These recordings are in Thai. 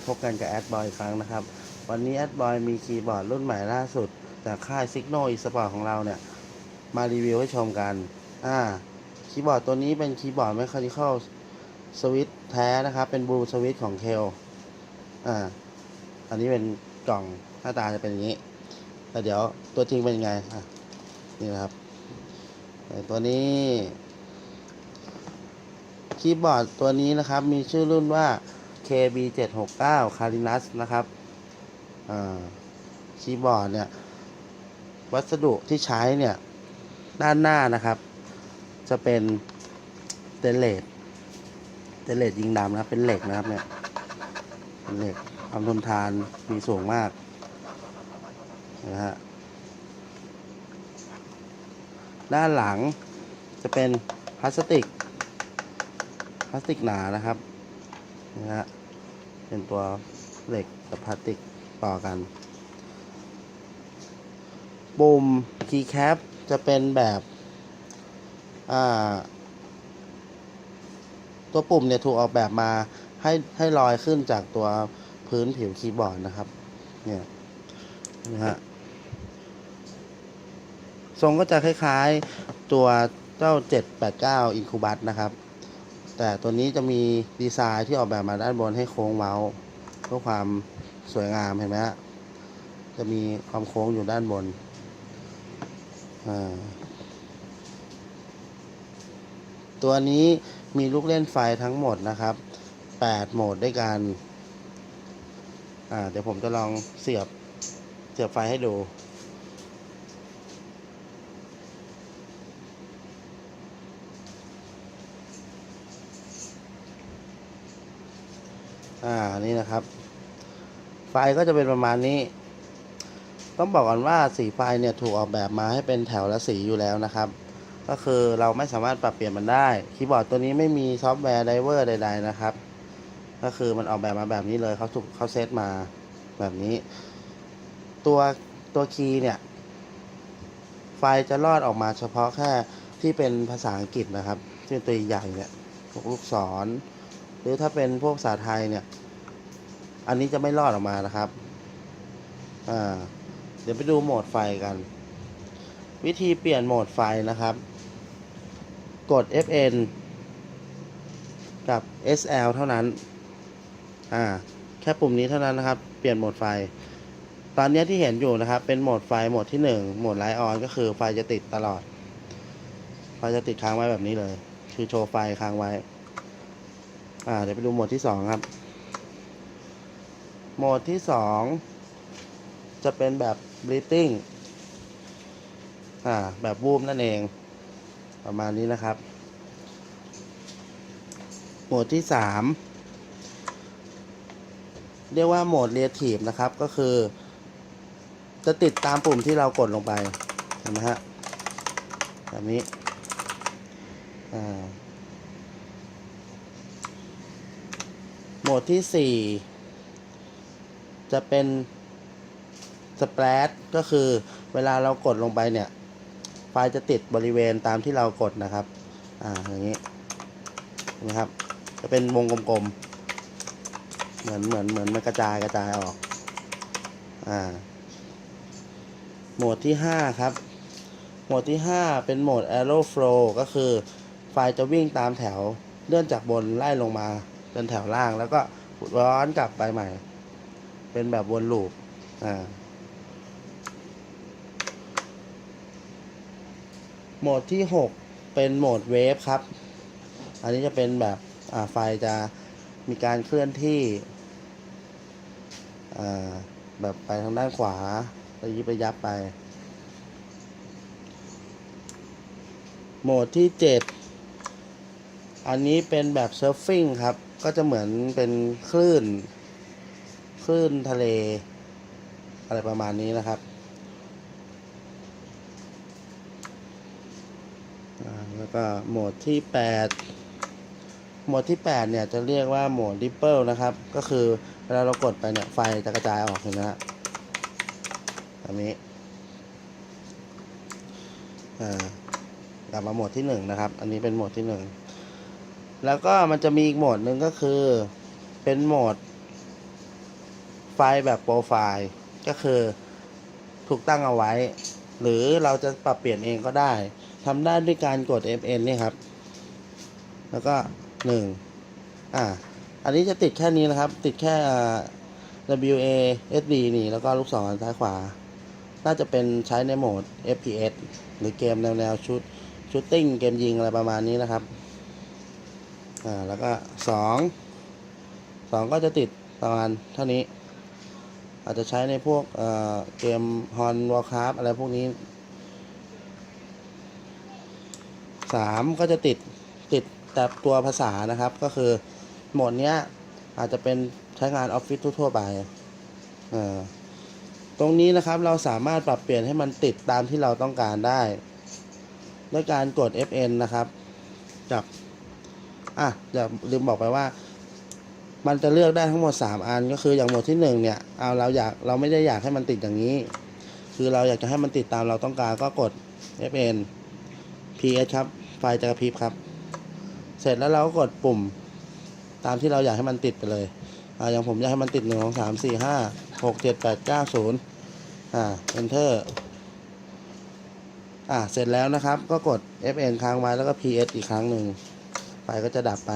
้พบกันกับแอดบอยอีกครั้งนะครับ วันนี้แอดบอยมีคีย์บอร์ดรุ่นใหม่ล่าสุด จากค่าย Signal e Sport ของเราเนี่ย มารีวิวให้ชมกัน อ่า คีย์บอร์ดตัวนี้เป็นคีย์บอร์ด Mechanical Switch แท้นะครับ เป็น Blue Switch ของเคลอ่า อันนี้เป็นกล่องหน้าตาจะเป็นอย่างนี้แต่เดี๋ยวตัวจริงเป็นยังไงอะนี่นะครับ ตัวนี้ คีย์บอร์ดตัวนี้นะครับ มีชื่อรุ่นว่า KB769 Carinus นะครับคีย์บอร์ดเนี่ย วัสดุที่ใช้เนี่ย ด้านหน้านะครับ จะเป็นเตเลสเตเลสยิงดำนะเป็นเหล็กนะครับเนี่ยเป็นเหล็กความทนทานมีสูงมากนะฮะด้านหลังจะเป็นพลาสติกพลาสติกหนานะครับนะฮะ เป็นตัวเหล็กกับพลาสติกต่อกัน ปุ่มคีย์แคปจะเป็นแบบตัวปุ่มเนี่ยถูกออกแบบมาให้ให้ลอยขึ้นจากตัวพื้นผิวคีย์บอร์ดนะครับ เนี่ยนะฮะทรงก็จะคล้ายๆตัวเจ้า 789 Incubus นะครับ แต่ตัวนี้จะมีดีไซน์ที่ออกแบบมาด้านบนให้โค้งเมาส์เพื่อความสวยงามเห็นไหมฮะจะมีความโค้งอยู่ด้านบนตัวนี้มีลูกเล่นไฟทั้งหมดนะครับ 8 โหมดด้วยกัน เดี๋ยวผมจะลองเสียบ เสียบไฟให้ดู อ่านี่นะครับ ไฟก็จะเป็นประมาณนี้ ต้องบอกก่อนว่าสีไฟเนี่ยถูกออกแบบมาให้เป็นแถวละสีอยู่แล้วนะครับ ก็คือเราไม่สามารถปรับเปลี่ยนมันได้ คีย์บอร์ดตัวนี้ไม่มีซอฟต์แวร์ไดเวอร์ใด ๆ นะครับ ก็คือมันออกแบบมาแบบนี้เลยเขาถูกเขาเซตมาแบบนี้ ตัวตัวคีย์เนี่ย ไฟจะรอดออกมาเฉพาะแค่ที่เป็นภาษาอังกฤษนะครับที่เป็นตัวใหญ่เนี่ยพวกลูกศร หรือถ้าเป็นพวกภาษาไทยเนี่ย อันนี้จะไม่รอดออกมานะครับ อ่า เดี๋ยวไปดูโหมดไฟกัน วิธีเปลี่ยนโหมดไฟนะครับ กด Fn กับ SL เท่านั้น อ่า แค่ปุ่มนี้เท่านั้นนะครับ เปลี่ยนโหมดไฟ ตอนนี้ที่เห็นอยู่นะครับ เป็นโหมดไฟโหมดที่ 1 โหมดไลท์ออนก็คือไฟจะติดตลอด ไฟจะติดค้างไว้แบบนี้เลย คือโชว์ไฟค้างไว้ อ่าเดี๋ยวไปดูโหมดที่สองครับ โหมดที่สองจะเป็นแบบ breathing อ่า แบบวูมนั่นเอง ประมาณนี้นะครับ โหมดที่สามเรียกว่าโหมด relative นะครับ ก็คือ จะติดตามปุ่มที่เรากดลงไป เห็นไหมฮะ แบบนี้ อ่า โห มดที่ 4 จะเป็นสเปรดก็คือเวลาเรากดลงไปเนี่ย ไฟจะติดบริเวณตามที่เรากดนะครับ อ่า อย่างนี้นะครับ จะเป็นวงกลมๆ เหมือนเหมือนเหมือนมันกระจายกระจายออก อ่า โหมดที่ 5 ครับ โหมดที่ 5 เป็นโหมด arrow flow ก็คือไฟจะวิ่งตามแถวเลื่อนจากบนไล่ลงมา จนแถวล่างแล้วก็ร้อนกลับไปใหม่ เป็นแบบวนลูปอ่าโหมดที่ 6 เป็นโหมดเวฟครับ อันนี้จะเป็นแบบอ่าไฟจะมีการเคลื่อนที่อ่าแบบไปทางด้านขวาระยิบระยับไป โหมดที่ 7 อันนี้เป็นแบบเซิร์ฟฟิ้งครับ ก็จะเหมือนเป็นคลื่น คลื่นทะเล อะไรประมาณนี้นะครับแล้วก็โหมดที่ 8 โหมดที่ 8 เนี่ยจะเรียกว่าโหมด Ripple นะครับ ก็คือเวลาเรากดไปเนี่ยไฟจะกระจายออกเห็นไหมฮะแบบนี้อ่ากลับมาโหมดที่ 1 นะครับ อันนี้เป็นโหมดที่ 1 แล้วก็มันจะมีอีกโหมดหนึ่งก็คือเป็นโหมด ไฟล์แบบโปรไฟล์ก็คือถูกตั้งเอาไว้ หรือเราจะปรับเปลี่ยนเองก็ได้ทำได้ด้วยการกด fn นี่ครับ แล้วก็หนึ่งอ่า อันนี้จะติดแค่นี้นะครับ ติดแค่ WA SD นี่ แล้วก็ลูกศรซ้ายขวา น่าจะเป็นใช้ในโหมด FPS หรือเกมแนวแนวชุดชูตติ้งเกมยิงอะไรประมาณนี้นะครับ อ่าแล้วก็สองสองก็จะติดประมาณเท่านี้ อาจจะใช้ในพวกเอ่อเกมฮอนวอลคราฟอะไรพวกนี้สามก็จะติดติดแต่ตัวภาษานะครับ ก็คือโหมดเนี้ยอาจจะเป็นใช้งานออฟฟิศทั่วๆไปเอ่อตรงนี้นะครับเราสามารถปรับเปลี่ยนให้มันติดตามที่เราต้องการได้ ด้วยการกด FN นะครับ จับ อะอย่าลืมบอกไปว่า มันจะเลือกได้ทั้งหมด 3 อันก็คืออย่างหมวดที่1เนี่ยเอาเราอยากเราไม่ได้อยากให้มันติดอย่างนี้ คือเราอยากจะให้มันติดตามเราต้องการก็กด FN PS ครับ ไฟจะกระพริบครับ เสร็จแล้วเราก็กดปุ่ม ตามที่เราอยากให้มันติดไปเลยอ่าอย่างผมอยากให้มันติดหนึ่งสองสามสี่ห้าหกเจ็ดแปดเก้าศูนย์อ่า enter อ่าเสร็จแล้วนะครับก็กด FN ค้างไว้แล้วก็ PS อีกครั้งหนึ่ง ฟก็จะดับไป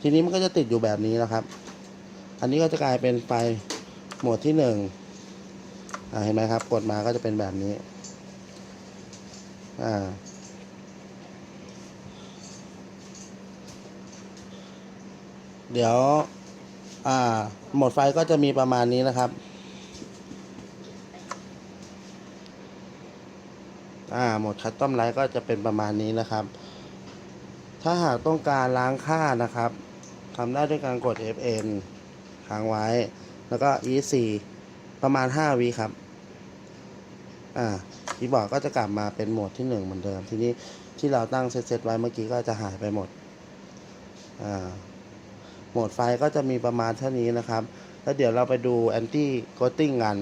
ทีนี้มันก็จะติดอยู่แบบนี้นะครับ อันนี้ก็จะกลายเป็นไฟโหมดที่หนึ่งเห็นไหมครับ กดมาก็จะเป็นแบบนี้อ่าเดี๋ยว อ่าโหมดไฟก็จะมีประมาณนี้นะครับ อ่าโหมดคัสตอมไลท์ก็จะเป็นประมาณนี้นะครับ ถ้าหากต้องการล้างค่านะครับทำได้ด้วยการกด FN ค้างไว้ แล้วก็ EC ประมาณ 5วิครับ อ่าคีย์บอร์ดก็จะกลับมาเป็นโหมดที่ 1 เหมือนเดิม ทีนี้ที่เราตั้งเซตไว้เมื่อกี้ก็จะหายไปหมด อ่า โหมดไฟก็จะมีประมาณเท่านี้นะครับ แล้วเดี๋ยวเราไปดู anti ghosting กัน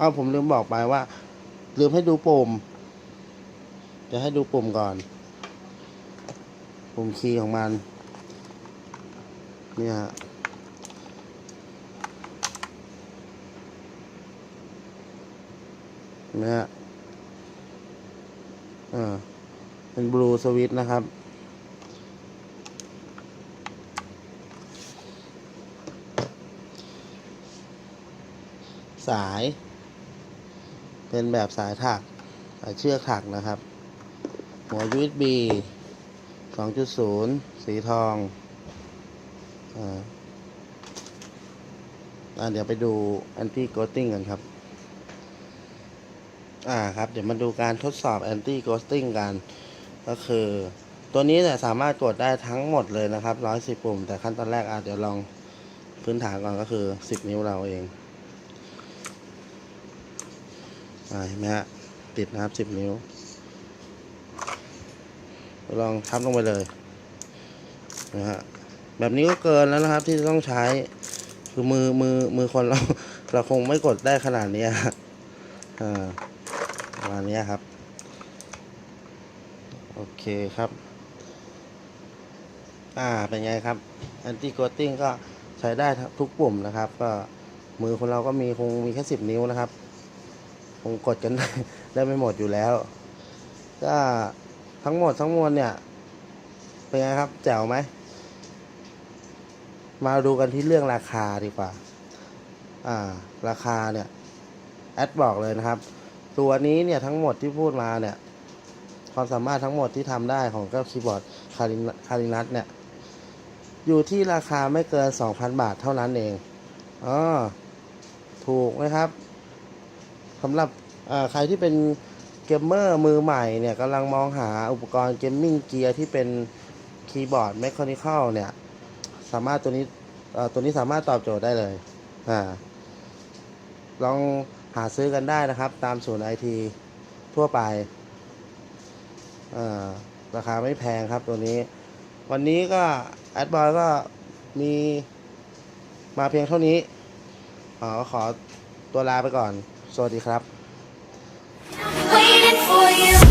อ้าวผมลืมบอกไปว่า ลืมให้ดูปุ่ม จะให้ดูปุ่มก่อน ปุ่มคีย์ของมัน เนี่ยฮะเห็นไหมฮะเออเป็นบลูสวิตนะครับ สาย เป็นแบบสายถัก สายเชือกถักนะครับ หัว USB 2.0 สีทองอ่าเดี๋ยวไปดู anti ghosting กันครับ อ่าครับ เดี๋ยวมาดูการทดสอบ anti ghosting กัน ก็คือ ตัวนี้เนี่ยสามารถกดได้ทั้งหมดเลยนะครับ110ปุ่ม แต่ขั้นตอนแรกอาจเดี๋ยวลองพื้นฐานก่อนก็คือ10นิ้วเราเองอ่าเห็นไหมฮะติดนะครับ10นิ้ว ลองทับลงไปเลยนะฮะแบบนี้ก็เกินแล้วนะครับ ที่จะต้องใช้ คือมือมือมือคนเราเราคงไม่กดได้ขนาดนี้อ่าประมาณนี้ครับ โอเคครับ อ่าเป็นไงครับ anti ghosting ก็ใช้ได้ทุกปุ่มนะครับ ก็มือคนเราก็มีคงมีแค่สิบนิ้วนะครับ คงกดกันได้ได้ไม่หมดอยู่แล้ว ก็ ทั้งหมดทั้งมวลเนี่ย เป็นไงครับ แจ๋วไหม มาดูกันที่เรื่องราคาดีกว่า อ่า ราคาเนี่ย แอดบอกเลยนะครับ ตัวนี้เนี่ยทั้งหมดที่พูดมาเนี่ย ความสามารถทั้งหมดที่ทำได้ของเจ้าคีย์บอร์ดคารินคารินัทเนี่ย อยู่ที่ราคาไม่เกิน 2,000 บาทเท่านั้นเองอ๋อถูกไหมครับสำหรับใครที่เป็น เกมเมอร์มือใหม่เนี่ยกำลังมองหาอุปกรณ์เกมมิ่งเกียร์ที่เป็นคีย์บอร์ด m e c h a n i c a l เนี่ย สามารถตัวนี้ตัวนี้สามารถตอบโจทย์ได้เลยอ่าลองหาซื้อกันได้นะครับ ตามศูนย์ไอทีทั่วไปอ่าราคาไม่แพงครับตัวนี้ วันนี้ก็แอดบอยก็มีมาเพียงเท่านี้ขอขอตัวลาไปก่อน สวัสดีครับ for you.